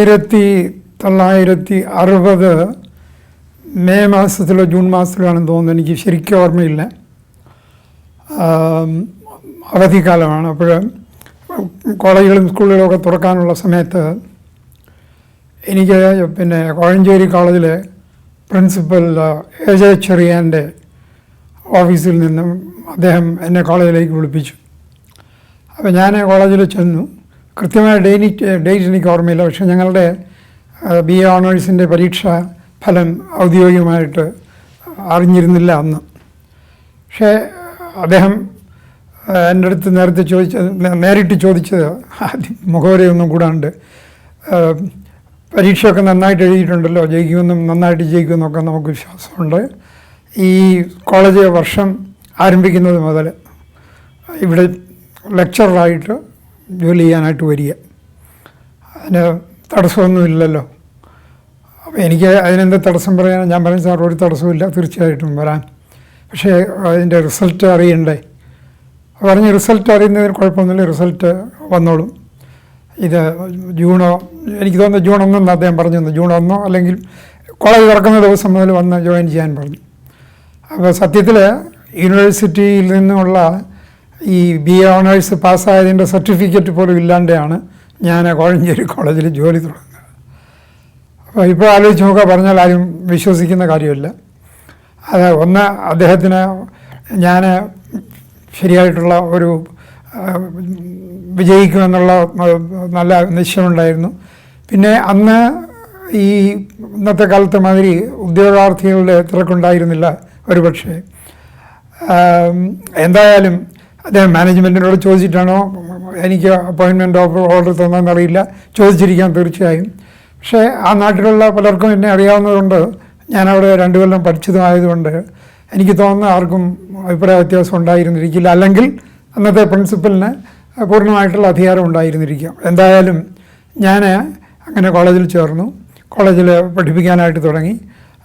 ആയിരത്തി തൊള്ളായിരത്തി അറുപത് മെയ് മാസത്തിലോ ജൂൺ മാസത്തിലോ ആണെന്ന് തോന്നുന്നു. എനിക്ക് ശരിക്കും ഓർമ്മയില്ല. അവധിക്കാലമാണ്. അപ്പോൾ കോളേജുകളും സ്കൂളുകളും ഒക്കെ തുറക്കാനുള്ള സമയത്ത് എനിക്ക് പിന്നെ കോഴഞ്ചേരി കോളേജിലെ പ്രിൻസിപ്പൽ എ ജെ ചെറിയാന്റെ ഓഫീസിൽ നിന്നും അദ്ദേഹം എന്നെ കോളേജിലേക്ക് വിളിപ്പിച്ചു. അപ്പോൾ ഞാൻ കോളേജിൽ ചെന്നു. കൃത്യമായ ഡേറ്റ് ഡേറ്റ് എനിക്ക് ഓർമ്മയില്ല. പക്ഷേ ഞങ്ങളുടെ ബി എ ഓണേഴ്സിന്റെ പരീക്ഷ ഫലം ഔദ്യോഗികമായിട്ട് അറിഞ്ഞിരുന്നില്ല അന്ന്. പക്ഷേ അദ്ദേഹം എന്റെ അടുത്ത് നേരത്തെ ചോദിച്ചത് നേരിട്ട് ചോദിച്ചത് ആദ്യം മുഖവരെയൊന്നും കൂടാണ്ട് പരീക്ഷയൊക്കെ നന്നായിട്ട് എഴുതിയിട്ടുണ്ടല്ലോ ജയിക്കുമെന്നും നന്നായിട്ട് ജയിക്കുമെന്നൊക്കെ നമുക്ക് വിശ്വാസമുണ്ട്. ഈ കോളേജ് വർഷം ആരംഭിക്കുന്നത് മുതൽ ഇവിടെ ലെക്ചറായിട്ട് ജോലി ചെയ്യാനായിട്ട് വരിക. അതിന് തടസ്സമൊന്നുമില്ലല്ലോ. അപ്പോൾ എനിക്ക് അതിനെന്ത് തടസ്സം പറയാൻ ഞാൻ പറഞ്ഞ സാർ ഒരു തടസ്സമില്ല തീർച്ചയായിട്ടും വരാൻ. പക്ഷേ അതിന്റെ റിസൾട്ട് അറിയണ്ടേ? പറഞ്ഞ് റിസൾട്ട് അറിയുന്നതിന് കുഴപ്പമൊന്നുമില്ല റിസൾട്ട് വന്നോളും. ഇത് ജൂണോ എനിക്ക് തോന്നുന്നു ജൂൺ ഒന്നെന്ന് അദ്ദേഹം പറഞ്ഞു തന്നു ജൂൺ ഒന്നോ അല്ലെങ്കിൽ കോളേജ് തുറക്കുന്ന ദിവസം മുതൽ വന്ന് ജോയിൻ ചെയ്യാൻ പറഞ്ഞു. അപ്പോൾ സത്യത്തിൽ യൂണിവേഴ്സിറ്റിയിൽ നിന്നുള്ള ഈ ബി എ ഓണേഴ്സ് പാസ്സായതിന്റെ സർട്ടിഫിക്കറ്റ് പോലും ഇല്ലാണ്ടാണ് ഞാൻ കോഴഞ്ചേരി കോളേജിൽ ജോലി തുടങ്ങുന്നത്. അപ്പോൾ ഇപ്പോൾ ആലോചിച്ച് നോക്കുക പറഞ്ഞാൽ ആരും വിശ്വസിക്കുന്ന കാര്യമല്ല. അത് ഒന്ന് അദ്ദേഹത്തിന് ഞാൻ ശരിയായിട്ടുള്ള ഒരു വിജയിക്കുമെന്നുള്ള നല്ല നിശ്ചയമുണ്ടായിരുന്നു. പിന്നെ അന്ന് ഈ ഇന്നത്തെ കാലത്തെ മാതിരി ഉദ്യോഗാർത്ഥികളുടെ തിരക്കുണ്ടായിരുന്നില്ല ഒരുപക്ഷെ. എന്തായാലും അദ്ദേഹം മാനേജ്മെന്റിനോട് ചോദിച്ചിട്ടാണോ എനിക്ക് അപ്പോയിൻമെന്റ് ഓഫർ ഓർഡർ തന്നതെന്നറിയില്ല. ചോദിച്ചിരിക്കാൻ തീർച്ചയായും. പക്ഷേ ആ നാട്ടിലുള്ള പലർക്കും എന്നെ അറിയാവുന്നതുകൊണ്ട് ഞാനവിടെ രണ്ടു കൊല്ലം പഠിച്ചതുമായതുകൊണ്ട് എനിക്ക് തോന്നുന്ന ആർക്കും അഭിപ്രായ വ്യത്യാസം ഉണ്ടായിരുന്നിരിക്കില്ല. അല്ലെങ്കിൽ അന്നത്തെ പ്രിൻസിപ്പലിന് പൂർണമായിട്ടുള്ള അധികാരം ഉണ്ടായിരുന്നിരിക്കാം. എന്തായാലും ഞാൻ അങ്ങനെ കോളേജിൽ ചേർന്നു. കോളേജിൽ പഠിപ്പിക്കാനായിട്ട് തുടങ്ങി.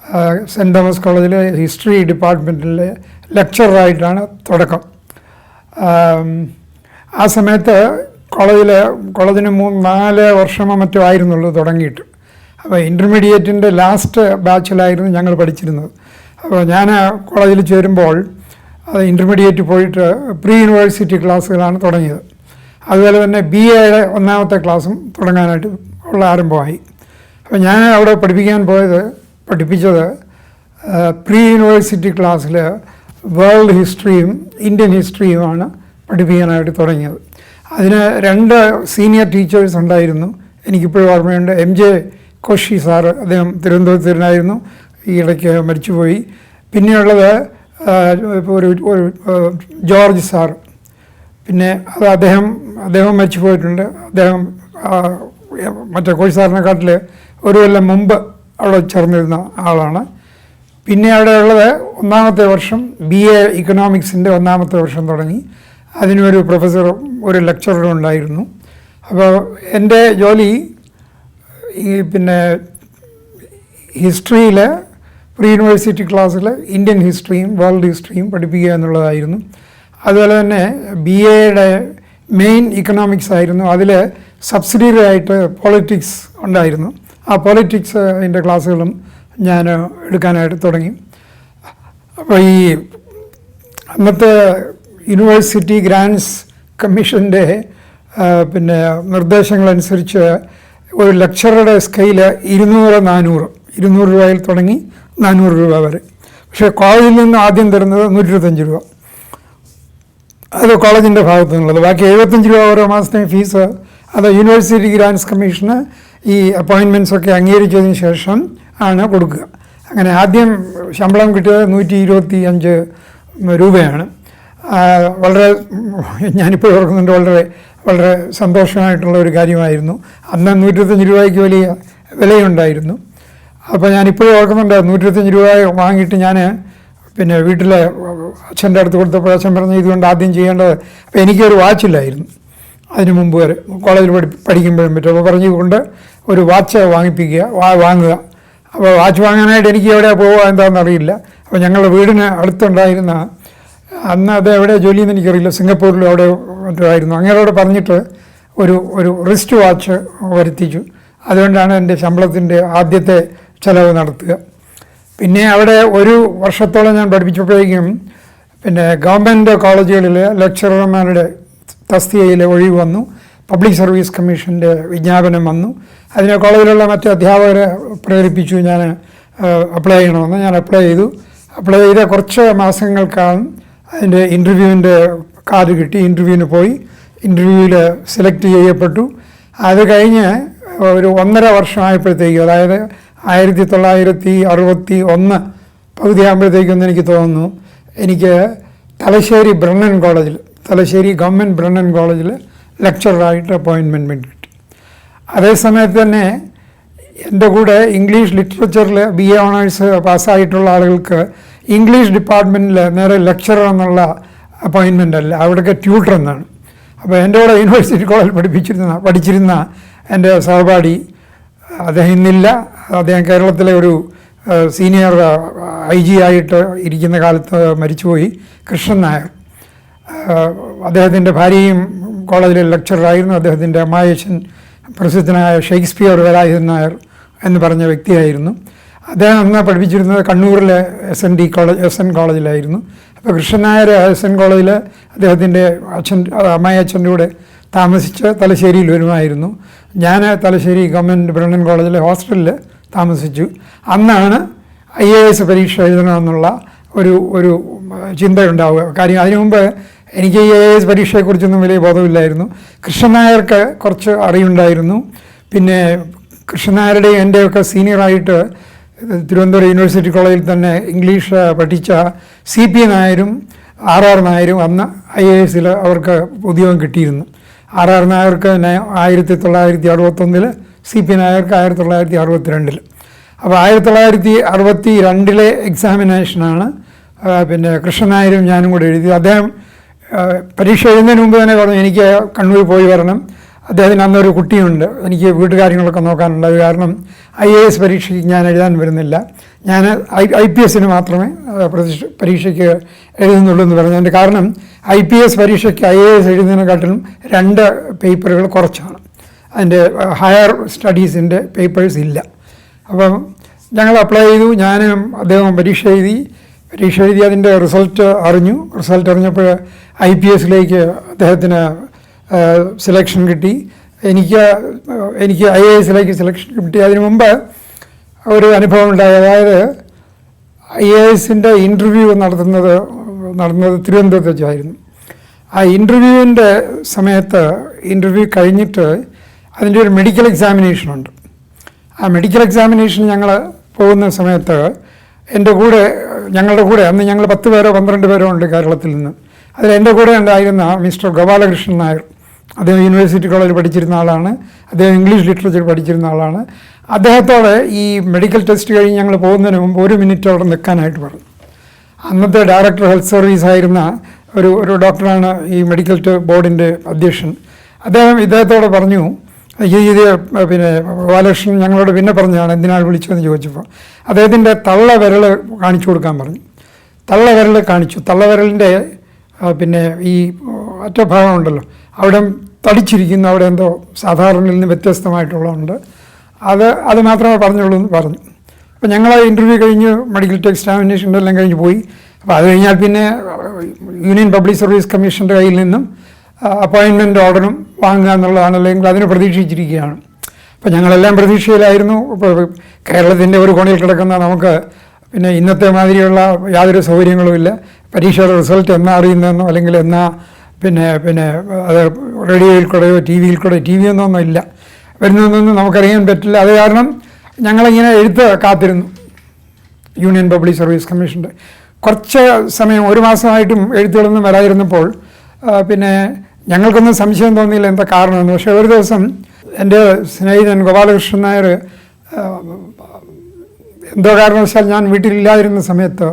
സെന്റ് സെന്റ് തോമസ് കോളേജിലെ ഹിസ്റ്ററി ഡിപ്പാർട്ട്മെന്റിലെ ലെക്ചറായിട്ടാണ് തുടക്കം. ആം, സമയത്ത് കോളേജിൽ കോളേജിന് മൂന്ന് നാല് വർഷമോ മറ്റോ ആയിരുന്നുള്ളൂ തുടങ്ങിയിട്ട്. അപ്പോൾ ഇന്റർമീഡിയറ്റിന്റെ ലാസ്റ്റ് ബാച്ചിലായിരുന്നു ഞങ്ങൾ പഠിച്ചിരുന്നത്. അപ്പോൾ ഞാൻ കോളേജിൽ ചേരുമ്പോൾ അത് ഇന്റർമീഡിയറ്റ് പോയിട്ട് പ്രീ യൂണിവേഴ്സിറ്റി ക്ലാസ്സുകളാണ് തുടങ്ങിയത്. അതുപോലെ തന്നെ ബി എയുടെ ഒന്നാമത്തെ ക്ലാസ്സും തുടങ്ങാനായിട്ട് ഉള്ള ആരംഭമായി. അപ്പോൾ ഞാൻ അവിടെ പഠിപ്പിക്കാൻ പോയത് പഠിപ്പിച്ചത് പ്രീ യൂണിവേഴ്സിറ്റി ക്ലാസ്സിൽ വേൾഡ് ഹിസ്റ്ററിയും ഇന്ത്യൻ ഹിസ്റ്ററിയുമാണ് പഠിപ്പിക്കാനായിട്ട് തുടങ്ങിയത്. അതിന് രണ്ട് സീനിയർ ടീച്ചേഴ്സ് ഉണ്ടായിരുന്നു. എനിക്കിപ്പോഴും ഓർമ്മയുണ്ട്. എം ജെ കോശി സാറ് അദ്ദേഹം തിരുവനന്തപുരത്തിനായിരുന്നു ഈ ഇടയ്ക്ക് മരിച്ചുപോയി. പിന്നെയുള്ളത് ഒരു ഒരു ജോർജ് സാർ പിന്നെ അത് അദ്ദേഹം അദ്ദേഹം മരിച്ചു പോയിട്ടുണ്ട് അദ്ദേഹം മറ്റേ കോഴി സാറിനെക്കാട്ടിൽ ഒരു കൊല്ലം മുമ്പ് അവിടെ ചേർന്നിരുന്ന ആളാണ്. പിന്നെ അവിടെ ഉള്ളത് ഒന്നാമത്തെ വർഷം ബി എ ഇക്കണോമിക്സിന്റെ ഒന്നാമത്തെ വർഷം തുടങ്ങി. അതിനൊരു പ്രൊഫസറും ഒരു ലെക്ചററും ഉണ്ടായിരുന്നു. അപ്പോൾ എന്റെ ജോലി ഈ പിന്നെ ഹിസ്റ്ററിയിൽ പ്രീ യൂണിവേഴ്സിറ്റി ക്ലാസ്സിൽ ഇന്ത്യൻ ഹിസ്റ്ററിയും വേൾഡ് ഹിസ്റ്ററിയും പഠിപ്പിക്കുക എന്നുള്ളതായിരുന്നു. അതുപോലെ തന്നെ ബി എയുടെ മെയിൻ ഇക്കണോമിക്സ് ആയിരുന്നു. അതിൽ സബ്സിഡിയറി ആയിട്ട് പൊളിറ്റിക്സ് ഉണ്ടായിരുന്നു. ആ പൊളിറ്റിക്സ് അതിന്റെ ക്ലാസ്സുകളും ഞാൻ എടുക്കാനായിട്ട് തുടങ്ങി. അപ്പോൾ ഈ അന്നത്തെ യൂണിവേഴ്സിറ്റി ഗ്രാൻസ് കമ്മീഷന്റെ പിന്നെ നിർദ്ദേശങ്ങളനുസരിച്ച് ഒരു ലെക്ചറുടെ സ്കെയിൽ ഇരുന്നൂറ് നാനൂറ് ഇരുന്നൂറ് രൂപയിൽ തുടങ്ങി നാനൂറ് രൂപ വരെ. പക്ഷേ കോളേജിൽ നിന്ന് ആദ്യം തരുന്നത് നൂറ്റിരുപത്തഞ്ച് രൂപ. അത് കോളേജിന്റെ ഭാഗത്തു നിന്നുള്ളത്. ബാക്കി എഴുപത്തഞ്ച് രൂപ ഓരോ മാസത്തെ ഫീസ്. അത് യൂണിവേഴ്സിറ്റി ഗ്രാൻസ് കമ്മീഷന് ഈ അപ്പോയിൻമെന്റ്സ് ഒക്കെ അംഗീകരിച്ചതിന് ശേഷം ആണ് കൊടുക്കുക. അങ്ങനെ ആദ്യം ശമ്പളം കിട്ടിയത് നൂറ്റി ഇരുപത്തി അഞ്ച് രൂപയാണ് വളരെ ഞാനിപ്പോൾ ഓർക്കുന്നുണ്ട് വളരെ വളരെ സന്തോഷമായിട്ടുള്ള ഒരു കാര്യമായിരുന്നു. അന്ന് നൂറ്റിരുപത്തഞ്ച് രൂപയ്ക്ക് വലിയ വിലയുണ്ടായിരുന്നു. അപ്പോൾ ഞാനിപ്പോഴും ഓർക്കുന്നുണ്ട് നൂറ്റിരുപത്തഞ്ച് രൂപ വാങ്ങിയിട്ട് ഞാൻ പിന്നെ വീട്ടിലെ അച്ഛന്റെ അടുത്ത് കൊടുത്തപ്പോൾ അച്ഛൻ പറഞ്ഞു ഇതുകൊണ്ട് ആദ്യം ചെയ്യേണ്ടത് അപ്പോൾ എനിക്കൊരു വാച്ചില്ലായിരുന്നു അതിന് മുമ്പ് വരെ കോളേജിൽ പഠി പഠിക്കുമ്പോഴും പറ്റും അപ്പോൾ പറഞ്ഞുകൊണ്ട് ഒരു വാച്ച് വാങ്ങിപ്പിക്കുക വാങ്ങുക. അപ്പോൾ വാച്ച് വാങ്ങാനായിട്ട് എനിക്ക് എവിടെ പോകുക എന്താണെന്ന് അറിയില്ല. അപ്പോൾ ഞങ്ങളുടെ വീടിന് അടുത്തുണ്ടായിരുന്ന അന്ന് അത് എവിടെ എന്ന് എനിക്കറിയില്ല സിംഗപ്പൂരിലും അവിടെ മറ്റോ ആയിരുന്നു അങ്ങനെയോട് പറഞ്ഞിട്ട് ഒരു ഒരു റിസ്റ്റ് വാച്ച് വരുത്തിച്ചു. അതുകൊണ്ടാണ് എന്റെ ശമ്പളത്തിന്റെ ആദ്യത്തെ ചിലവ് നടത്തുക. പിന്നെ അവിടെ ഒരു വർഷത്തോളം ഞാൻ പഠിപ്പിച്ചപ്പോഴേക്കും പിന്നെ ഗവൺമെന്റ് കോളേജുകളിൽ ലെക്ചറർമാരുടെ തസ്തികയിൽ ഒഴിവ് വന്നു. പബ്ലിക് സർവീസ് കമ്മീഷന്റെ വിജ്ഞാപനം വന്നു. അതിന് കോളേജിലുള്ള മറ്റു അധ്യാപകരെ പ്രേരിപ്പിച്ചു. ഞാൻ അപ്ലൈ ചെയ്യണമെന്ന് ഞാൻ അപ്ലൈ ചെയ്തു. അപ്ലൈ ചെയ്ത കുറച്ച് മാസങ്ങൾക്കാണ് അതിന്റെ ഇന്റർവ്യൂവിന്റെ കാർഡ് കിട്ടി. ഇന്റർവ്യൂവിന് പോയി. ഇന്റർവ്യൂവിൽ സെലക്ട് ചെയ്യപ്പെട്ടു. അത് കഴിഞ്ഞ് ഒരു ഒന്നര വർഷമായപ്പോഴത്തേക്കും അതായത് ആയിരത്തി തൊള്ളായിരത്തി അറുപത്തി ഒന്ന് പകുതിയാകുമ്പോഴത്തേക്കൊന്നും എനിക്ക് തോന്നുന്നു എനിക്ക് തലശ്ശേരി ബ്രണ്ണൻ കോളേജിൽ തലശ്ശേരി ഗവൺമെന്റ് ബ്രണ്ണൻ കോളേജിൽ ലെക്ചറായിട്ട് അപ്പോയിൻമെന്റ് കിട്ടി. അതേസമയത്ത് തന്നെ എന്റെ കൂടെ ഇംഗ്ലീഷ് ലിറ്ററേച്ചറിൽ ബി എ ഓണേഴ്സ് പാസ്സായിട്ടുള്ള ആളുകൾക്ക് ഇംഗ്ലീഷ് ഡിപ്പാർട്ട്മെന്റിൽ നേരെ ലെക്ചറർ എന്നുള്ള അപ്പോയിൻമെന്റ് അല്ല അവിടെയൊക്കെ ട്യൂട്ടർ എന്നാണ്. അപ്പോൾ എന്റെ കൂടെ യൂണിവേഴ്സിറ്റി കോളേജിൽ പഠിപ്പിച്ചിരുന്ന പഠിച്ചിരുന്ന എന്റെ സഹപാഠി അദ്ദേഹം ഇന്നില്ല. അദ്ദേഹം കേരളത്തിലെ ഒരു സീനിയർ ഐ ജി ആയിട്ട് ഇരിക്കുന്ന കാലത്ത് മരിച്ചുപോയി. കൃഷ്ണൻ നായർ. അദ്ദേഹത്തിന്റെ ഭാര്യയും കോളേജിലെ ലെക്ചറായിരുന്നു അദ്ദേഹത്തിന്റെ അമ്മായച്ചൻ പ്രസിദ്ധനായ ഷേക്സ്പിയർ വേലായുധൻ നായർ എന്ന് പറഞ്ഞ വ്യക്തിയായിരുന്നു. അദ്ദേഹം അന്ന് പഠിപ്പിച്ചിരുന്നത് കണ്ണൂരിലെ S N D college S N കോളേജിലായിരുന്നു അപ്പോൾ കൃഷ്ണൻ നായർ എസ് എൻ കോളേജിൽ അദ്ദേഹത്തിന്റെ അച്ഛൻ അമ്മായച്ഛന്റെ കൂടെ താമസിച്ച് തലശ്ശേരിയിൽ വരുമായിരുന്നു. ഞാൻ തലശ്ശേരി ഗവൺമെന്റ് ബ്രണ്ണൻ കോളേജിലെ ഹോസ്റ്റലിൽ താമസിച്ചു. അന്നാണ് ഐ എ എസ് പരീക്ഷ എഴുതണമെന്നുള്ള ഒരു ഒരു ചിന്തയുണ്ടാവുക. കാര്യം അതിനു മുമ്പ് എനിക്ക് ഈ എ എസ് പരീക്ഷയെക്കുറിച്ചൊന്നും വലിയ ബോധമില്ലായിരുന്നു. കൃഷ്ണൻ നായർക്ക് കുറച്ച് അറിയുണ്ടായിരുന്നു പിന്നെ കൃഷ്ണൻ നായരുടെയും എന്റെയൊക്കെ സീനിയറായിട്ട് തിരുവനന്തപുരം യൂണിവേഴ്സിറ്റി കോളേജിൽ തന്നെ ഇംഗ്ലീഷ് പഠിച്ച സി പി നായരും ആർ ആർ നായരും അന്ന് ഐ എ എസിൽ അവർക്ക് ഉദ്യോഗം കിട്ടിയിരുന്നു. ആർ ആർ നായർക്ക് ആയിരത്തി തൊള്ളായിരത്തി അറുപത്തൊന്നിൽ സി പി നായർക്ക് ആയിരത്തി തൊള്ളായിരത്തി അറുപത്തി രണ്ടിൽ അപ്പോൾ ആയിരത്തി തൊള്ളായിരത്തി അറുപത്തി രണ്ടിലെ എക്സാമിനേഷനാണ് പിന്നെ കൃഷ്ണനായരും ഞാനും കൂടെ എഴുതി അദ്ദേഹം പരീക്ഷ എഴുതുന്നതിന് മുമ്പ് തന്നെ പറഞ്ഞു എനിക്ക് കണ്ണൂർ പോയി വരണം. അദ്ദേഹത്തിന് അന്നൊരു കുട്ടിയുണ്ട്. എനിക്ക് വീട്ടുകാര്യങ്ങളൊക്കെ നോക്കാനുണ്ട്. അത് കാരണം ഐ എ എസ് പരീക്ഷയ്ക്ക് ഞാൻ എഴുതാൻ വരുന്നില്ല. ഞാൻ ഐ ഐ പി എസിന് മാത്രമേ ആ, പ്രതിഷ്ഠ- പരീക്ഷയ്ക്ക് എഴുതുന്നുള്ളൂ എന്ന് പറഞ്ഞു. അതിന്റെ കാരണം ഐ പി എസ് പരീക്ഷയ്ക്ക് ഐ എ എസ് എഴുതുന്നതിനെക്കാട്ടിലും രണ്ട് പേപ്പറുകൾ കുറച്ചാണ്. അതിന്റെ ഹയർ സ്റ്റഡീസിന്റെ പേപ്പേഴ്സ് ഇല്ല. അപ്പം ഞങ്ങൾ അപ്ലൈ ചെയ്തു. ഞാൻ അദ്ദേഹം പരീക്ഷ എഴുതി. പരീക്ഷ എഴുതി അതിന്റെ റിസൾട്ട് അറിഞ്ഞു. റിസൾട്ട് അറിഞ്ഞപ്പോൾ ഐ പി എസിലേക്ക് അദ്ദേഹത്തിന് സെലക്ഷൻ കിട്ടി. എനിക്ക് എനിക്ക് ഐ എ എസിലേക്ക് സെലക്ഷൻ കിട്ടി. അതിനു മുമ്പ് ഒരു അനുഭവം ഉണ്ടായി. അതായത് ഐ എ എസിന്റെ ഇന്റർവ്യൂ നടത്തുന്നത് നടന്നത് തിരുവനന്തപുരത്ത് വെച്ചായിരുന്നു. ആ ഇന്റർവ്യൂവിന്റെ സമയത്ത് ഇന്റർവ്യൂ കഴിഞ്ഞിട്ട് അതിന്റെ ഒരു മെഡിക്കൽ എക്സാമിനേഷൻ ഉണ്ട്. ആ മെഡിക്കൽ എക്സാമിനേഷൻ ഞങ്ങൾ പോകുന്ന സമയത്ത് എന്റെ കൂടെ ഞങ്ങളുടെ കൂടെ അന്ന് ഞങ്ങൾ പത്ത് പേരോ പന്ത്രണ്ട് പേരോ ഉണ്ട് കേരളത്തിൽ നിന്ന്. അതിൽ എന്റെ കൂടെ ഉണ്ടായിരുന്ന മിസ്റ്റർ ഗോപാലകൃഷ്ണൻ നായർ. അദ്ദേഹം യൂണിവേഴ്സിറ്റി കോളേജിൽ പഠിച്ചിരുന്ന ആളാണ്. അദ്ദേഹം ഇംഗ്ലീഷ് ലിറ്ററേച്ചർ പഠിച്ചിരുന്ന ആളാണ്. അദ്ദേഹത്തോടെ ഈ മെഡിക്കൽ ടെസ്റ്റ് കഴിഞ്ഞ് ഞങ്ങൾ പോകുന്നതിന് മുമ്പ് ഒരു മിനിറ്റ് അവിടെ നിൽക്കാനായിട്ട് പറഞ്ഞു. അന്നത്തെ ഡയറക്ടർ ഹെൽത്ത് സർവീസ് ആയിരുന്ന ഒരു ഒരു ഡോക്ടറാണ് ഈ മെഡിക്കൽ ബോർഡിന്റെ അധ്യക്ഷൻ. അദ്ദേഹം ഇദ്ദേഹത്തോട് പറഞ്ഞു ഈ ഇത് പിന്നെ ബാലകൃഷ്ണൻ ഞങ്ങളോട് പിന്നെ പറഞ്ഞതാണ് എന്തിനാൾ വിളിച്ചതെന്ന് ചോദിച്ചപ്പോൾ. അദ്ദേഹത്തിന്റെ തള്ള വിരൽ കാണിച്ചു കൊടുക്കാൻ പറഞ്ഞു. തള്ള വിരൽ കാണിച്ചു. തള്ള വിരലിന്റെ പിന്നെ ഈ അറ്റഭാഗം ഉണ്ടല്ലോ അവിടെ തടിച്ചിരിക്കുന്നു അവിടെ എന്തോ സാധാരണയിൽ നിന്ന് വ്യത്യസ്തമായിട്ടുള്ളതുണ്ട്. അത് അത് മാത്രമേ പറഞ്ഞുള്ളൂ എന്ന് പറഞ്ഞു. അപ്പോൾ ഞങ്ങൾ ആ ഇന്റർവ്യൂ കഴിഞ്ഞ് മെഡിക്കൽ എക്സാമിനേഷൻ എല്ലാം കഴിഞ്ഞ് പോയി. അപ്പോൾ അത് കഴിഞ്ഞാൽ പിന്നെ യൂണിയൻ പബ്ലിക് സർവീസ് കമ്മീഷന്റെ കയ്യിൽ നിന്നും അപ്പോയിൻമെന്റ് ഓർഡറും വാങ്ങുക എന്നുള്ളതാണ് അല്ലെങ്കിൽ അതിന് പ്രതീക്ഷിച്ചിരിക്കുകയാണ്. അപ്പോൾ ഞങ്ങളെല്ലാം പ്രതീക്ഷയിലായിരുന്നു. ഇപ്പോൾ കേരളത്തിന്റെ ഒരു കോണിൽ കിടക്കുന്ന നമുക്ക് പിന്നെ ഇന്നത്തെ മാതിരിയുള്ള യാതൊരു സൗകര്യങ്ങളുമില്ല പരീക്ഷയുടെ റിസൾട്ട് എന്നാ അറിയുന്നതെന്നോ അല്ലെങ്കിൽ എന്നാ പിന്നെ പിന്നെ അത് റേഡിയോയിൽ കൂടെയോ ടി വിയിൽ കൂടെ ടി വി ഒന്നും ഇല്ല. വരുന്നതൊന്നും നമുക്കറിയാൻ പറ്റില്ല. അത് കാരണം ഞങ്ങളിങ്ങനെ എഴുത്ത് കാത്തിരുന്നു. യൂണിയൻ പബ്ലിക് സർവീസ് കമ്മീഷന്റെ. കുറച്ച് സമയം ഒരു മാസമായിട്ടും എഴുത്തുകളൊന്നും വരാതിരുന്നപ്പോൾ പിന്നെ ഞങ്ങൾക്കൊന്നും സംശയം തോന്നിയില്ല എന്താ കാരണമെന്ന്. പക്ഷേ ഒരു ദിവസം എന്റെ സ്നേഹിതൻ ഗോപാലകൃഷ്ണൻ നായർ എന്തോ കാരണവശാൽ ഞാൻ വീട്ടിലില്ലാതിരുന്ന സമയത്ത്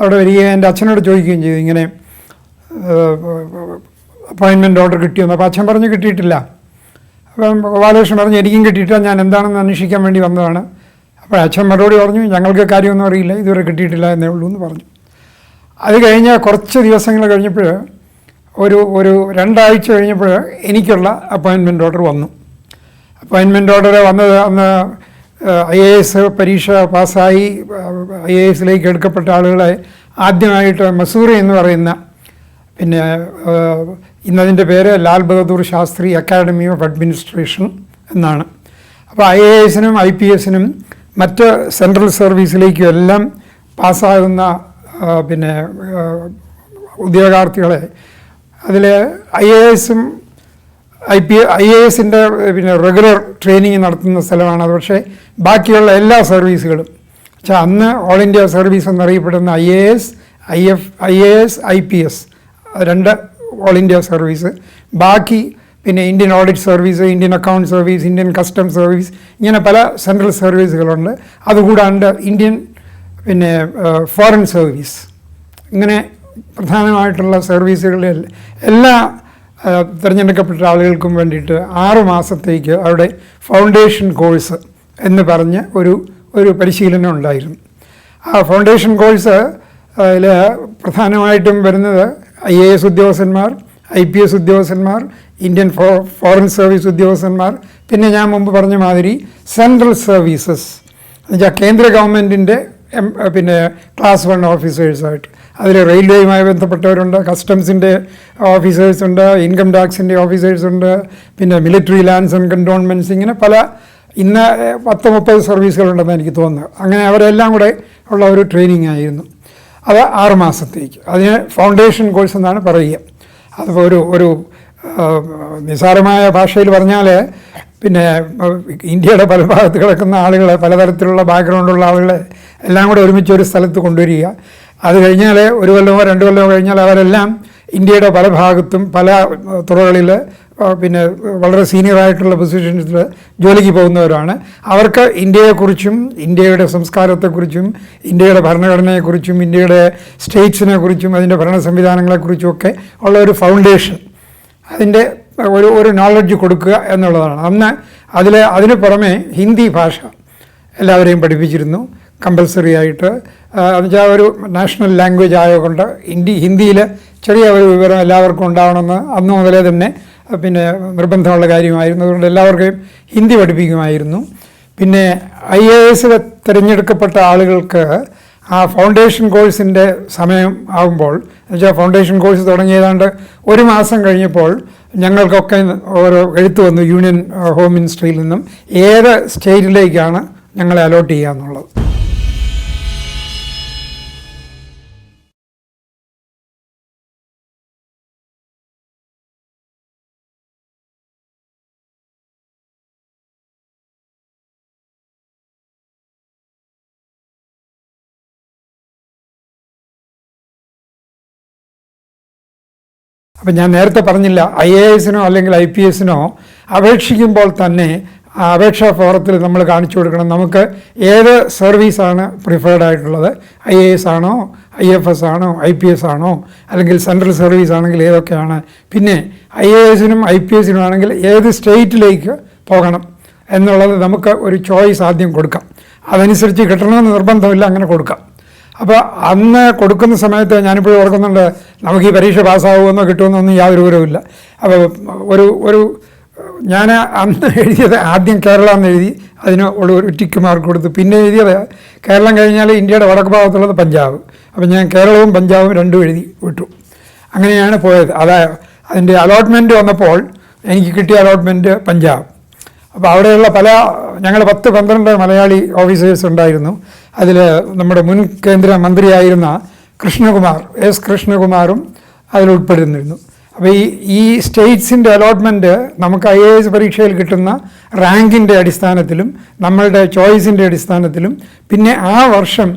അവിടെ വരികയും എന്റെ അച്ഛനോട് ചോദിക്കുകയും ചെയ്തു ഇങ്ങനെ അപ്പോയിൻമെന്റ് ഓർഡർ കിട്ടിയെന്ന് അപ്പോൾ അച്ഛൻ പറഞ്ഞ് കിട്ടിയിട്ടില്ല. അപ്പം ഗോപാലകൃഷ്ണൻ പറഞ്ഞ് എനിക്കും കിട്ടിയിട്ടില്ല ഞാൻ എന്താണെന്ന് അന്വേഷിക്കാൻ വേണ്ടി വന്നതാണ്. അപ്പോൾ അച്ഛൻ മറുപടി പറഞ്ഞു ഞങ്ങൾക്ക് കാര്യമൊന്നും അറിയില്ല ഇതുവരെ കിട്ടിയിട്ടില്ല എന്നേ ഉള്ളൂ എന്ന് പറഞ്ഞു. അത് കഴിഞ്ഞ് കുറച്ച് ദിവസങ്ങൾ കഴിഞ്ഞപ്പോൾ ഒരു ഒരു രണ്ടാഴ്ച കഴിഞ്ഞപ്പോൾ എനിക്കുള്ള അപ്പോയിൻമെന്റ് ഓർഡർ വന്നു. അപ്പോയിൻമെന്റ് ഓർഡർ വന്നത് അന്ന് ഐ എ എസ് പരീക്ഷ പാസ്സായി ഐ എ എസിലേക്ക് എടുക്കപ്പെട്ട ആളുകളെ ആദ്യമായിട്ട് മസൂറി എന്ന് പറയുന്ന പിന്നെ ഇന്നതിന്റെ പേര് Lal Bahadur Shastri academy of administration എന്നാണ്. അപ്പോൾ ഐ എ എസിനും ഐ പി എസിനും മറ്റ് സെൻട്രൽ സർവീസിലേക്കും എല്ലാം പാസ്സാകുന്ന പിന്നെ ഉദ്യോഗാർത്ഥികളെ അതിൽ ഐ എ എസും ഐ പി ഐ എ എസിന്റെ പിന്നെ റെഗുലർ ട്രെയിനിങ് നടത്തുന്ന സ്ഥലമാണ് അത്. പക്ഷേ ബാക്കിയുള്ള എല്ലാ സർവീസുകളും പക്ഷേ അന്ന് ഓൾ ഇന്ത്യ സർവീസ് എന്നറിയപ്പെടുന്ന I A S I F I A S I P S രണ്ട് ഓൾ ഇന്ത്യ സർവീസ് ബാക്കി പിന്നെ Indian audit service Indian account service Indian custom service ഇങ്ങനെ പല സെൻട്രൽ സർവീസുകളുണ്ട് അതുകൂടാണ്ട് ഇന്ത്യൻ പിന്നെ ഫോറിൻ സർവീസ് ഇങ്ങനെ പ്രധാനമായിട്ടുള്ള സർവീസുകളിൽ എല്ലാ തിരഞ്ഞെടുക്കപ്പെട്ട ആളുകൾക്കും വേണ്ടിയിട്ട് ആറ് മാസത്തേക്ക് അവിടെ ഫൗണ്ടേഷൻ കോഴ്സ് എന്ന് പറഞ്ഞ് ഒരു ഒരു പരിശീലനം ഉണ്ടായിരുന്നു. ആ ഫൗണ്ടേഷൻ കോഴ്സ് അതിൽ പ്രധാനമായിട്ടും വരുന്നത് ഐ എ എസ് ഉദ്യോഗസ്ഥന്മാർ ഐ പി എസ് ഉദ്യോഗസ്ഥന്മാർ ഇന്ത്യൻ ഫോറിൻ സർവീസ് ഉദ്യോഗസ്ഥന്മാർ പിന്നെ ഞാൻ മുമ്പ് പറഞ്ഞ മാതിരി സെൻട്രൽ സർവീസസ് എന്നുവെച്ചാൽ കേന്ദ്ര ഗവൺമെന്റിന്റെ പിന്നെ ക്ലാസ് വൺ ഓഫീസേഴ്സായിട്ട്. അതിൽ റെയിൽവേയുമായി ബന്ധപ്പെട്ടവരുണ്ട് കസ്റ്റംസിന്റെ ഓഫീസേഴ്സ് ഉണ്ട് ഇൻകം ടാക്സിന്റെ ഓഫീസേഴ്സ് ഉണ്ട് പിന്നെ മിലിറ്ററി ലാൻഡ്സ് ആൻഡ് കണ്ടോൺമെന്റ്സ് ഇങ്ങനെ പല ഇന്ന് പത്ത് മുപ്പത് സർവീസുകളുണ്ടെന്ന് എനിക്ക് തോന്നുന്നു അങ്ങനെ അവരെല്ലാം കൂടെ ഉള്ള ഒരു ട്രെയിനിങ് ആയിരുന്നു. അത് ആറ് മാസത്തേക്ക്. അതിന് ഫൗണ്ടേഷൻ കോഴ്സ് എന്നാണ് പറയുക. അതിപ്പോൾ ഒരു ഒരു നിസാരമായ ഭാഷയിൽ പറഞ്ഞാൽ പിന്നെ ഇന്ത്യയുടെ പല ഭാഗത്ത് കിടക്കുന്ന ആളുകളെ പലതരത്തിലുള്ള ബാക്ക്ഗ്രൗണ്ടുള്ള ആളുകളെ എല്ലാം കൂടെ ഒരുമിച്ച് ഒരു സ്ഥലത്ത് കൊണ്ടുവരിക. അത് കഴിഞ്ഞാൽ ഒരു കൊല്ലമോ രണ്ട് കൊല്ലമോ കഴിഞ്ഞാൽ അവരെല്ലാം ഇന്ത്യയുടെ പല ഭാഗത്തും പല തുറകളിൽ പിന്നെ വളരെ സീനിയറായിട്ടുള്ള പൊസിഷൻസിൽ ജോലിക്ക് പോകുന്നവരാണ്. അവർക്ക് ഇന്ത്യയെക്കുറിച്ചും ഇന്ത്യയുടെ സംസ്കാരത്തെക്കുറിച്ചും ഇന്ത്യയുടെ ഭരണഘടനയെക്കുറിച്ചും ഇന്ത്യയുടെ സ്റ്റേറ്റ്സിനെ കുറിച്ചും അതിന്റെ ഭരണ സംവിധാനങ്ങളെക്കുറിച്ചും ഒക്കെ ഉള്ള ഒരു ഫൗണ്ടേഷൻ അതിന്റെ ഒരു ഒരു നോളജ് കൊടുക്കുക എന്നുള്ളതാണ്. അന്ന് അതിൽ അതിന് പുറമെ ഹിന്ദി ഭാഷ എല്ലാവരെയും പഠിപ്പിച്ചിരുന്നു. കമ്പൽസറി ആയിട്ട്. എന്നുവെച്ചാൽ ഒരു നാഷണൽ ലാംഗ്വേജ് ആയതുകൊണ്ട് ഹിന്ദി ഹിന്ദിയിൽ ചെറിയ ഒരു വിവരം എല്ലാവർക്കും ഉണ്ടാവണമെന്ന് അന്ന് മുതലേ തന്നെ പിന്നെ നിർബന്ധമുള്ള കാര്യമായിരുന്നു. അതുകൊണ്ട് എല്ലാവർക്കും ഹിന്ദി പഠിപ്പിക്കുമായിരുന്നു. പിന്നെ ഐ എ എസിൽ തിരഞ്ഞെടുക്കപ്പെട്ട ആളുകൾക്ക് ആ ഫൗണ്ടേഷൻ കോഴ്സിന്റെ സമയം ആകുമ്പോൾ എന്നുവെച്ചാൽ ഫൗണ്ടേഷൻ കോഴ്സ് തുടങ്ങി ഏതാണ്ട് ഒരു മാസം കഴിഞ്ഞപ്പോൾ ഞങ്ങൾക്കൊക്കെ ഓരോ എഴുത്ത് വന്നു യൂണിയൻ ഹോം മിനിസ്ട്രിയിൽ നിന്നും ഏത് സ്റ്റേറ്റിലേക്കാണ് ഞങ്ങളെ അലോട്ട് ചെയ്യുക എന്നുള്ളത് അപ്പം ഞാൻ നേരത്തെ പറഞ്ഞില്ല ഐ എ എസിനോ അല്ലെങ്കിൽ ഐ പി എസിനോ അപേക്ഷിക്കുമ്പോൾ തന്നെ അപേക്ഷാ ഫോറത്തിൽ നമ്മൾ കാണിച്ചു കൊടുക്കണം. നമുക്ക് ഏത് സർവീസാണ് പ്രിഫേർഡ് ആയിട്ടുള്ളത്? ഐ എ എസ് ആണോ ഐ എഫ് എസ് ആണോ ഐ പി എസ് ആണോ അല്ലെങ്കിൽ സെൻട്രൽ സർവീസ് ആണെങ്കിൽ ഏതൊക്കെയാണ്? പിന്നെ ഐ എ എസിനും ഐ പി എസിനും ആണെങ്കിൽ ഏത് സ്റ്റേറ്റിലേക്ക് പോകണം എന്നുള്ളത് നമുക്ക് ഒരു ചോയ്സ് ആദ്യം കൊടുക്കാം. അതനുസരിച്ച് കിട്ടണമെന്ന് നിർബന്ധമില്ല അങ്ങനെ കൊടുക്കാം. അപ്പോൾ അന്ന് കൊടുക്കുന്ന സമയത്ത് ഞാനിപ്പോഴും ഓർക്കുന്നുണ്ട് നമുക്ക് ഈ പരീക്ഷ പാസ്സാകുമെന്നോ കിട്ടുമെന്നൊന്നും യാതൊരു വിവരവുമില്ല. അപ്പോൾ ഒരു ഒരു ഞാൻ അന്ന് എഴുതിയത് ആദ്യം കേരള എന്ന് എഴുതി അതിന് ഉള്ള ഒരു ടിക്ക് മാർക്ക് കൊടുത്തു പിന്നെ എഴുതിയത് കേരളം കഴിഞ്ഞാൽ ഇന്ത്യയുടെ വടക്ക് ഭാഗത്തുള്ളത് പഞ്ചാബ്. അപ്പം ഞാൻ കേരളവും പഞ്ചാബും രണ്ടും എഴുതി വിട്ടു. അങ്ങനെയാണ് പോയത്. അതായത് അതിന്റെ അലോട്ട്മെന്റ് വന്നപ്പോൾ എനിക്ക് കിട്ടിയ അലോട്ട്മെന്റ് പഞ്ചാബ്. അപ്പോൾ അവിടെയുള്ള പല ഞങ്ങൾ പത്ത് പന്ത്രണ്ട് മലയാളി ഓഫീസേഴ്സ് ഉണ്ടായിരുന്നു. അതിൽ നമ്മുടെ മുൻ കേന്ദ്ര മന്ത്രിയായിരുന്ന കൃഷ്ണകുമാർ എസ് കൃഷ്ണകുമാറും അതിൽ ഉൾപ്പെട്ടിരുന്നിരുന്നു അപ്പോൾ ഈ ഈ സ്റ്റേറ്റ്സിന്റെ അലോട്ട്മെന്റ് നമുക്ക് ഐ എ എസ് പരീക്ഷയിൽ കിട്ടുന്ന റാങ്കിന്റെ അടിസ്ഥാനത്തിലും നമ്മളുടെ ചോയ്സിന്റെ അടിസ്ഥാനത്തിലും പിന്നെ ആ വർഷം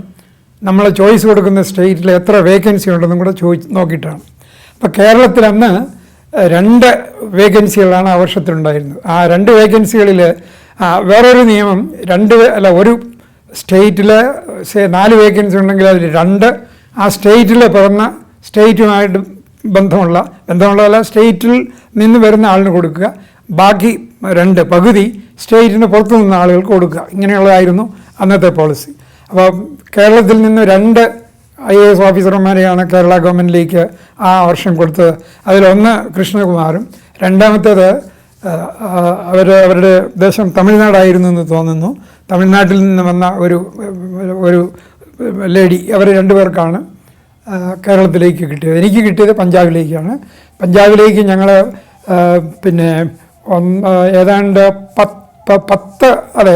നമ്മൾ ചോയ്സ് കൊടുക്കുന്ന സ്റ്റേറ്റിൽ എത്ര വേക്കൻസി ഉണ്ടെന്നും കൂടെ ചോദിച്ച് നോക്കിയിട്ടാണ്. അപ്പോൾ കേരളത്തിൽ അന്ന് രണ്ട് വേക്കൻസികളാണ് ആ വർഷത്തിലുണ്ടായിരുന്നത്. ആ രണ്ട് വേക്കൻസികളിൽ വേറൊരു നിയമം രണ്ട് അല്ല ഒരു സ്റ്റേറ്റിൽ നാല് വേക്കൻസി ഉണ്ടെങ്കിൽ അതിൽ രണ്ട് ആ സ്റ്റേറ്റിൽ പിറന്ന സ്റ്റേറ്റുമായിട്ട് ബന്ധമുള്ള ബന്ധമുള്ളതല്ല സ്റ്റേറ്റിൽ നിന്ന് വരുന്ന ആളിന് കൊടുക്കുക. ബാക്കി രണ്ട് പകുതി സ്റ്റേറ്റിന് പുറത്തു നിന്ന ആളുകൾക്ക് കൊടുക്കുക. ഇങ്ങനെയുള്ളതായിരുന്നു അന്നത്തെ പോളിസി. അപ്പോൾ കേരളത്തിൽ നിന്ന് രണ്ട് ഐ എ എസ് ഓഫീസർമാരെയാണ് കേരള ഗവൺമെന്റിലേക്ക് ആ വർഷം കൊടുത്തത്. അതിലൊന്ന് കൃഷ്ണകുമാറും രണ്ടാമത്തേത് അവർ അവരുടെ ദേശം തമിഴ്നാടായിരുന്നു എന്ന് തോന്നുന്നു. തമിഴ്നാട്ടിൽ നിന്ന് വന്ന ഒരു ഒരു ലേഡി അവർ രണ്ടുപേർക്കാണ് കേരളത്തിലേക്ക് കിട്ടിയത്. എനിക്ക് കിട്ടിയത് പഞ്ചാബിലേക്കാണ്. പഞ്ചാബിലേക്ക് ഞങ്ങൾ പിന്നെ ഒന്ന് ഏതാണ്ട് പത്ത് പത്ത് അതെ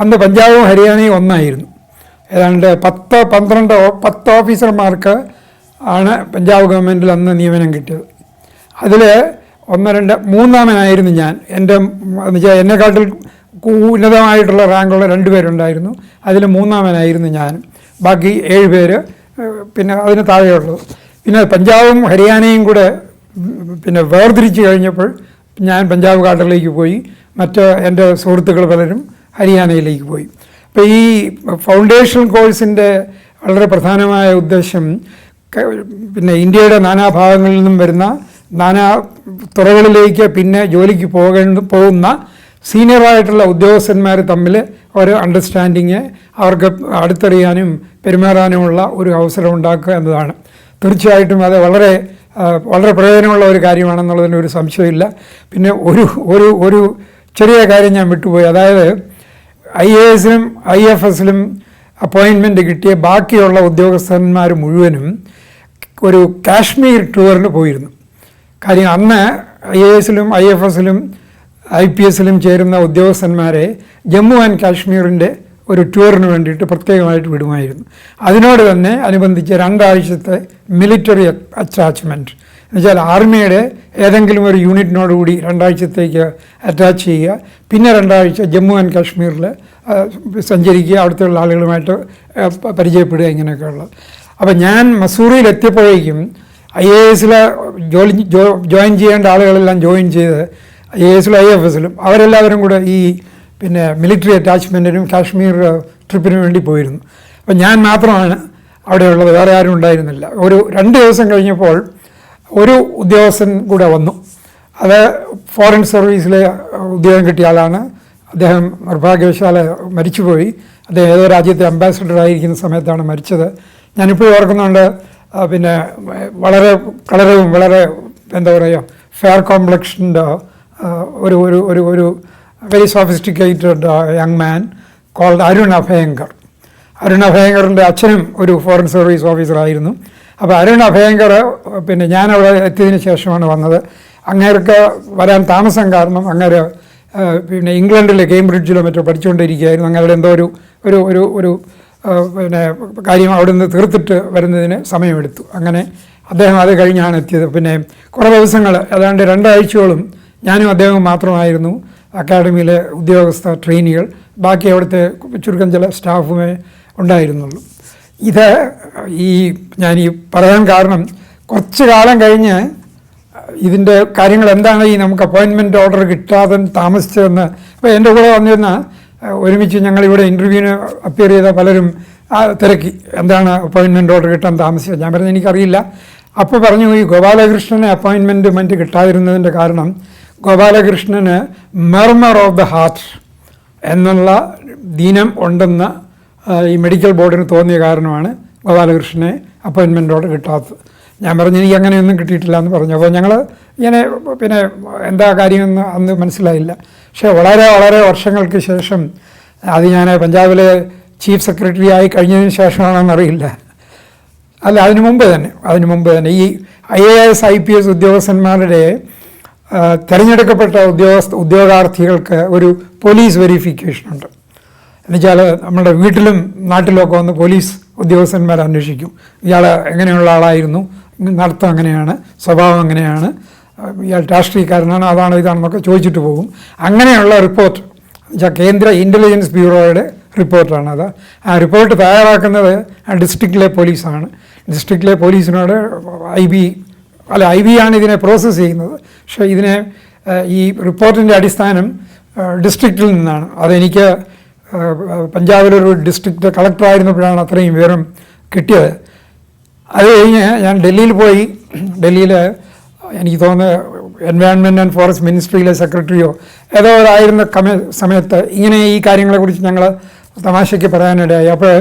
അന്ന് പഞ്ചാബും ഹരിയാനയും ഒന്നായിരുന്നു. ഏതാണ്ട് പത്ത് പന്ത്രണ്ട് പത്ത് ഓഫീസർമാർക്ക് ആണ് പഞ്ചാബ് ഗവൺമെന്റിൽ അന്ന് നിയമനം കിട്ടിയത്. അതിൽ ഒന്ന് രണ്ട് മൂന്നാമനായിരുന്നു ഞാൻ. എന്റെ എന്ന് വെച്ചാൽ എന്നെക്കാട്ടിൽ ഉന്നതമായിട്ടുള്ള റാങ്കുള്ള രണ്ട് പേരുണ്ടായിരുന്നു അതിൽ മൂന്നാമനായിരുന്നു ഞാൻ. ബാക്കി ഏഴ് പേര് പിന്നെ അതിന് താഴെയുള്ളത്. പിന്നെ പഞ്ചാബും ഹരിയാനയും കൂടെ പിന്നെ വേർതിരിച്ച് കഴിഞ്ഞപ്പോൾ ഞാൻ പഞ്ചാബ് കാർഡറിലേക്ക് പോയി. മറ്റ് എന്റെ സുഹൃത്തുക്കൾ പലരും ഹരിയാനയിലേക്ക് പോയി. അപ്പോൾ ഈ ഫൗണ്ടേഷൻ കോഴ്സിന്റെ വളരെ പ്രധാനമായ ഉദ്ദേശം പിന്നെ ഇന്ത്യയുടെ നാനാഭാഗങ്ങളിൽ നിന്നും വരുന്ന നാനാ തുറകളിലേക്ക് പിന്നെ ജോലിക്ക് പോകേണ്ട പോകുന്ന സീനിയറായിട്ടുള്ള ഉദ്യോഗസ്ഥന്മാർ തമ്മിൽ ഒരു അണ്ടർസ്റ്റാൻഡിങ് അവർക്ക് അടുത്തറിയാനും പെരുമാറാനുമുള്ള ഒരു അവസരം ഉണ്ടാക്കുക എന്നതാണ്. തീർച്ചയായിട്ടും അത് വളരെ വളരെ പ്രയോജനമുള്ള ഒരു കാര്യമാണെന്നുള്ളതിന് ഒരു സംശയമില്ല പിന്നെ ഒരു ഒരു ഒരു ചെറിയ കാര്യം ഞാൻ വിട്ടുപോയി. അതായത് ഐ എ എസിലും ഐ എഫ് എസിലും അപ്പോയിൻമെന്റ് കിട്ടിയ ബാക്കിയുള്ള ഉദ്യോഗസ്ഥന്മാർ മുഴുവനും ഒരു കാശ്മീർ ടൂറിന് പോയിരുന്നു. കാര്യം അന്ന് ഐ എ എസിലും ഐ എഫ് എസിലും ഐ പി എസിലും ചേരുന്ന ഉദ്യോഗസ്ഥന്മാരെ ജമ്മു ആൻഡ് കാശ്മീരിന്റെ ഒരു ടൂറിന് വേണ്ടിയിട്ട് പ്രത്യേകമായിട്ട് വിടുമായിരുന്നു. അതിനോട് തന്നെ അനുബന്ധിച്ച് രണ്ടാഴ്ചത്തെ മിലിറ്ററി അറ്റാച്ച്മെന്റ് എന്നുവെച്ചാൽ ആർമിയുടെ ഏതെങ്കിലും ഒരു യൂണിറ്റിനോടുകൂടി രണ്ടാഴ്ചത്തേക്ക് അറ്റാച്ച് ചെയ്യുക പിന്നെ രണ്ടാഴ്ച ജമ്മു ആൻഡ് കാശ്മീരിൽ സഞ്ചരിക്കുക അവിടുത്തെ ആളുകളുമായിട്ട് പരിചയപ്പെടുക ഇങ്ങനെയൊക്കെയുള്ള അപ്പോൾ ഞാൻ മസൂറിയിൽ എത്തിയപ്പോഴേക്കും ഐ എ എസിലെ ജോലി ജോയിൻ ചെയ്യേണ്ട ആളുകളെല്ലാം ജോയിൻ ചെയ്ത് ഐ എസിലും ഐ എഫ് എസിലും അവരെല്ലാവരും കൂടെ ഈ പിന്നെ മിലിറ്ററി അറ്റാച്ച്മെന്റിനും കാശ്മീർ ട്രിപ്പിനും വേണ്ടി പോയിരുന്നു. അപ്പം ഞാൻ മാത്രമാണ് അവിടെയുള്ളത് വേറെ ആരും ഉണ്ടായിരുന്നില്ല. ഒരു രണ്ട് ദിവസം കഴിഞ്ഞപ്പോൾ ഒരു ഉദ്യോഗസ്ഥൻ കൂടെ വന്നു. അത് ഫോറിൻ സർവീസിലെ ഉദ്യോഗം കിട്ടിയ ആളാണ്. അദ്ദേഹം നിർഭാഗ്യവശാൽ മരിച്ചുപോയി. അദ്ദേഹം ഏതോ രാജ്യത്തെ അംബാസഡർ ആയിരിക്കുന്ന സമയത്താണ് മരിച്ചത്. ഞാനിപ്പോഴും ഓർക്കുന്നുണ്ട് പിന്നെ വളരെ കളറവും വളരെ എന്താ പറയുക ഫെയർ കോംപ്ലക്ഷന്റെ ഒരു ഒരു ഒരു ഒരു very sophisticated young man called Arun Abhyankar Arun അഭയങ്കറിന്റെ അച്ഛനും ഒരു ഫോറിൻ സർവീസ് ഓഫീസറായിരുന്നു അപ്പോൾ അരുൺ അഭയങ്കർ പിന്നെ ഞാൻ എത്തിയതിന് ശേഷമാണ് വന്നത്. അങ്ങേർക്ക് വരാൻ താമസം കാരണം അങ്ങേര് പിന്നെ ഇംഗ്ലണ്ടിലെ കേംബ്രിഡ്ജിലോ മറ്റോ പഠിച്ചുകൊണ്ടിരിക്കുകയായിരുന്നു. അങ്ങേരുടെ എന്തോ ഒരു ഒരു ഒരു ഒരു പിന്നെ കാര്യം അവിടെ നിന്ന് തീർത്തിട്ട് വരുന്നതിന് സമയമെടുത്തു. അങ്ങനെ അദ്ദേഹം അത് കഴിഞ്ഞാണ് എത്തിയത്. പിന്നെ കുറേ ദിവസങ്ങൾ ഏതാണ്ട് രണ്ടാഴ്ചയോളം ഞാനും അദ്ദേഹം മാത്രമായിരുന്നു അക്കാഡമിയിലെ ഉദ്യോഗസ്ഥ ട്രെയിനികൾ. ബാക്കി അവിടുത്തെ ചുരുക്കം ചില സ്റ്റാഫുമേ ഉണ്ടായിരുന്നുള്ളൂ. ഇത് ഈ ഞാൻ ഈ പറയാൻ കാരണം കുറച്ച് കാലം കഴിഞ്ഞ് ഇതിന്റെ കാര്യങ്ങൾ എന്താണ് ഈ നമുക്ക് അപ്പോയിൻമെന്റ് ഓർഡർ കിട്ടാതെ താമസിച്ചതെന്ന് അപ്പോൾ എന്റെ കൂടെ വന്നിരുന്ന ഒരുമിച്ച് ഞങ്ങളിവിടെ ഇന്റർവ്യൂവിന് അപ്പിയർ ചെയ്ത പലരും തിരക്കി. എന്താണ് അപ്പോയിൻമെന്റ് ഓർഡർ കിട്ടാൻ താമസിച്ചത്? ഞാൻ പറഞ്ഞത് എനിക്കറിയില്ല. അപ്പോൾ പറഞ്ഞു ഈ ഗോപാലകൃഷ്ണനെ അപ്പോയിൻമെന്റ് മറ്റ് കിട്ടാതിരുന്നതിന്റെ കാരണം ഗോപാലകൃഷ്ണന് മെർമർ ഓഫ് ദ ഹാർട്ട് എന്നുള്ള ദീനം ഉണ്ടെന്ന് ഈ മെഡിക്കൽ ബോർഡിന് തോന്നിയ കാരണമാണ് ഗോപാലകൃഷ്ണനെ അപ്പോയിൻമെന്റോട് കിട്ടാത്തത് ഞാൻ പറഞ്ഞു എനിക്ക് അങ്ങനെയൊന്നും കിട്ടിയിട്ടില്ല എന്ന് പറഞ്ഞു. അപ്പോൾ ഞങ്ങൾ ഇങ്ങനെ പിന്നെ എന്താ കാര്യമെന്ന് അന്ന് മനസ്സിലായില്ല. പക്ഷേ വളരെ വളരെ വർഷങ്ങൾക്ക് ശേഷം അത് ഞാൻ പഞ്ചാബിലെ ചീഫ് സെക്രട്ടറി ആയി കഴിഞ്ഞതിന് ശേഷമാണെന്നറിയില്ല അല്ല അതിനു മുമ്പ് തന്നെ അതിനു മുമ്പ് തന്നെ ഈ I A S I P S ഉദ്യോഗസ്ഥന്മാരുടെ തിരഞ്ഞെടുക്കപ്പെട്ട ഉദ്യോഗസ്ഥ ഉദ്യോഗാർത്ഥികൾക്ക് ഒരു പോലീസ് വെരിഫിക്കേഷൻ ഉണ്ട്. എന്നുവെച്ചാൽ നമ്മുടെ വീട്ടിലും നാട്ടിലുമൊക്കെ വന്ന് പോലീസ് ഉദ്യോഗസ്ഥന്മാർ അന്വേഷിക്കും. ഇയാൾ എങ്ങനെയുള്ള ആളായിരുന്നു? നടത്തം എങ്ങനെയാണ് സ്വഭാവം എങ്ങനെയാണ് ഇയാൾ രാഷ്ട്രീയക്കാരനാണ് അതാണോ ഇതാണെന്നൊക്കെ ചോദിച്ചിട്ട് പോകും. അങ്ങനെയുള്ള റിപ്പോർട്ട് എന്നുവെച്ചാൽ കേന്ദ്ര ഇന്റലിജൻസ് ബ്യൂറോയുടെ റിപ്പോർട്ടാണത് ആ റിപ്പോർട്ട് തയ്യാറാക്കുന്നത് ഡിസ്ട്രിക്റ്റിലെ പോലീസാണ്. ഡിസ്ട്രിക്റ്റിലെ പോലീസിനോട് ഐ ബി അല്ല ഐ ബി ആണ് ഇതിനെ പ്രോസസ്സ് ചെയ്യുന്നത്. പക്ഷേ ഇതിനെ ഈ റിപ്പോർട്ടിന്റെ അടിസ്ഥാനം ഡിസ്ട്രിക്റ്റിൽ നിന്നാണ്. അതെനിക്ക് പഞ്ചാബിലൊരു ഡിസ്ട്രിക്റ്റ് കളക്ടറായിരുന്നപ്പോഴാണ് അത്രയും വിവരം കിട്ടിയത്. അത് കഴിഞ്ഞ് ഞാൻ ഡൽഹിയിൽ പോയി. ഡൽഹിയിൽ എനിക്ക് തോന്നുന്നത് എൻവയോൺമെന്റ് ആൻഡ് ഫോറസ്റ്റ് മിനിസ്ട്രിയിലെ സെക്രട്ടറിയോ ഏതോ ഒരായിരുന്ന കമ സമയത്ത് ഇങ്ങനെ ഈ കാര്യങ്ങളെക്കുറിച്ച് ഞങ്ങൾ തമാശയ്ക്ക് പറയാനിടയായി. അപ്പോൾ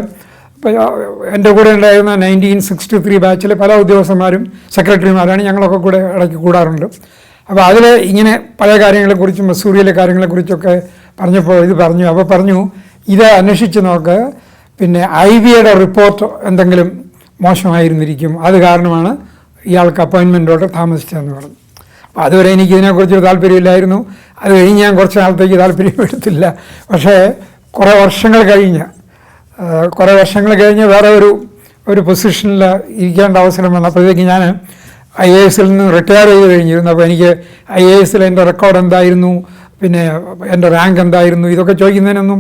എന്റെ കൂടെ ഉണ്ടായിരുന്ന നയന്റീൻ സിക്സ്റ്റി ത്രീ ബാച്ചിലെ പല ഉദ്യോഗസ്ഥന്മാരും സെക്രട്ടറിമാരാണ് ഞങ്ങളൊക്കെ കൂടെ ഇടയ്ക്ക് കൂടാറുണ്ട്. അപ്പോൾ അതിൽ ഇങ്ങനെ പല കാര്യങ്ങളെക്കുറിച്ചും മസൂറിയിലെ കാര്യങ്ങളെക്കുറിച്ചൊക്കെ പറഞ്ഞപ്പോൾ ഇത് പറഞ്ഞു. അപ്പോൾ പറഞ്ഞു ഇത് അന്വേഷിച്ച് നോക്ക്. പിന്നെ ഐ വിയുടെ റിപ്പോർട്ട് എന്തെങ്കിലും മോശമായിരുന്നിരിക്കും. അത് കാരണമാണ് ഇയാൾക്ക് അപ്പോയിൻമെന്റോട്ട് താമസിച്ചതെന്ന് പറഞ്ഞു. അപ്പോൾ അതുവരെ എനിക്ക് ഇതിനെക്കുറിച്ച് താല്പര്യമില്ലായിരുന്നു. അത് കഴിഞ്ഞ് ഞാൻ കുറച്ച് നാളത്തേക്ക് താല്പര്യപ്പെടുത്തില്ല. പക്ഷേ കുറേ വർഷങ്ങൾ കഴിഞ്ഞ് കുറേ വർഷങ്ങൾ കഴിഞ്ഞ് വേറെ ഒരു ഒരു പൊസിഷനിൽ ഇരിക്കേണ്ട അവസരം വന്നപ്പോഴത്തേക്ക് ഞാൻ ഐ എ എസിൽ നിന്ന് റിട്ടയർ ചെയ്ത് കഴിഞ്ഞിരുന്നു. അപ്പോൾ എനിക്ക് ഐ എ എസിൽ എന്റെ റെക്കോർഡ് എന്തായിരുന്നു? പിന്നെ എന്റെ റാങ്ക് എന്തായിരുന്നു? ഇതൊക്കെ ചോദിക്കുന്നതിനൊന്നും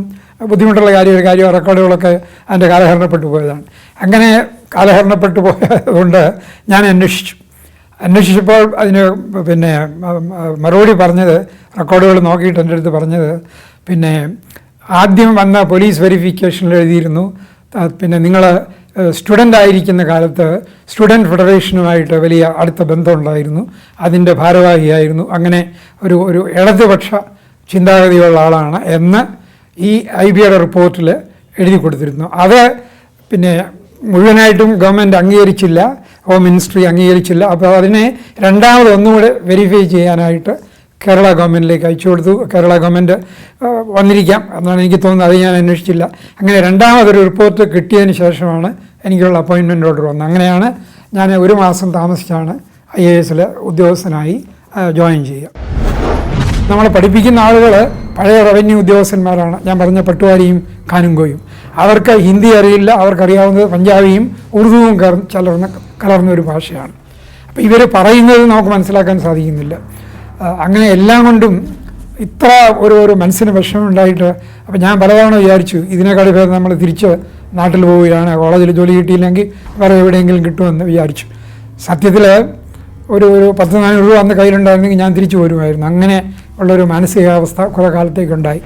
ബുദ്ധിമുട്ടുള്ള കാര്യം കാര്യം റെക്കോർഡുകളൊക്കെ എന്റെ കാലഹരണപ്പെട്ടു പോയതാണ്. അങ്ങനെ കാലഹരണപ്പെട്ടു പോയതുകൊണ്ട് ഞാൻ അന്വേഷിച്ചു. അന്വേഷിച്ചപ്പോൾ അതിന് പിന്നെ മറുപടി പറഞ്ഞത് റെക്കോർഡുകൾ നോക്കിയിട്ട് എന്റെ അടുത്ത് പറഞ്ഞത് പിന്നെ ആദ്യം വന്ന പോലീസ് വെരിഫിക്കേഷനിൽ എഴുതിയിരുന്നു. പിന്നെ നിങ്ങൾ സ്റ്റുഡന്റ് ആയിരിക്കുന്ന കാലത്ത് സ്റ്റുഡന്റ് ഫെഡറേഷനുമായിട്ട് വലിയ അടുത്ത ബന്ധമുണ്ടായിരുന്നു. അതിന്റെ ഭാരവാഹിയായിരുന്നു. അങ്ങനെ ഒരു ഒരു ഇടതുപക്ഷ ചിന്താഗതിയുള്ള ആളാണ് എന്ന് ഈ ഐ ബിയുടെ റിപ്പോർട്ടിൽ എഴുതി കൊടുത്തിരുന്നു. അത് പിന്നെ മുഴുവനായിട്ടും ഗവൺമെന്റ് അംഗീകരിച്ചില്ല. ഹോം മിനിസ്ട്രി അംഗീകരിച്ചില്ല. അപ്പോൾ അതിനെ രണ്ടാമത് ഒന്നുകൂടെ വെരിഫൈ ചെയ്യാനായിട്ട് കേരള ഗവൺമെന്റിലേക്ക് അയച്ചു കൊടുത്തു. കേരള ഗവൺമെന്റ് വന്നിരിക്കാം എന്നാണ് എനിക്ക് തോന്നുന്നത്. അത് ഞാൻ അന്വേഷിച്ചില്ല. അങ്ങനെ രണ്ടാമതൊരു റിപ്പോർട്ട് കിട്ടിയതിന് ശേഷമാണ് എനിക്കുള്ള അപ്പോയിൻമെന്റ് ഓർഡർ വന്നത്. അങ്ങനെയാണ് ഞാൻ ഒരു മാസം താമസിച്ചാണ് ഐ എ എസിലെ ഉദ്യോഗസ്ഥനായി ജോയിൻ ചെയ്യുക. നമ്മൾ പഠിപ്പിക്കുന്ന ആളുകൾ പഴയ റവന്യൂ ഉദ്യോഗസ്ഥന്മാരാണ്. ഞാൻ പറഞ്ഞ പട്ടുവാരിയും കാനുങ്കോയും അവർക്ക് ഹിന്ദി അറിയില്ല. അവർക്കറിയാവുന്നത് പഞ്ചാബിയും ഉറുദുവും കലർന്ന കലർന്ന ഒരു ഭാഷയാണ്. അപ്പോൾ ഇവർ പറയുന്നത് നമുക്ക് മനസ്സിലാക്കാൻ സാധിക്കുന്നില്ല. അങ്ങനെ എല്ലാം കൊണ്ടും ഇത്ര ഒരു ഒരു മനസ്സിന് വിഷമം ഉണ്ടായിട്ട് അപ്പോൾ ഞാൻ പലതവണ വിചാരിച്ചു ഇതിനേക്കാൾ ഭേദം നമ്മൾ തിരിച്ച് നാട്ടിൽ പോവുകയാണ് കോളേജിൽ ജോലി കിട്ടിയില്ലെങ്കിൽ വേറെ എവിടെയെങ്കിലും കിട്ടുമെന്ന് വിചാരിച്ചു. സത്യത്തിൽ ഒരു ഒരു പത്ത് നാനൂറ് രൂപ അന്ന് കയ്യിലുണ്ടായിരുന്നെങ്കിൽ ഞാൻ തിരിച്ചു വരുമായിരുന്നു അങ്ങനെ ഉള്ളൊരു മാനസികാവസ്ഥ കുറേ കാലത്തേക്കുണ്ടായി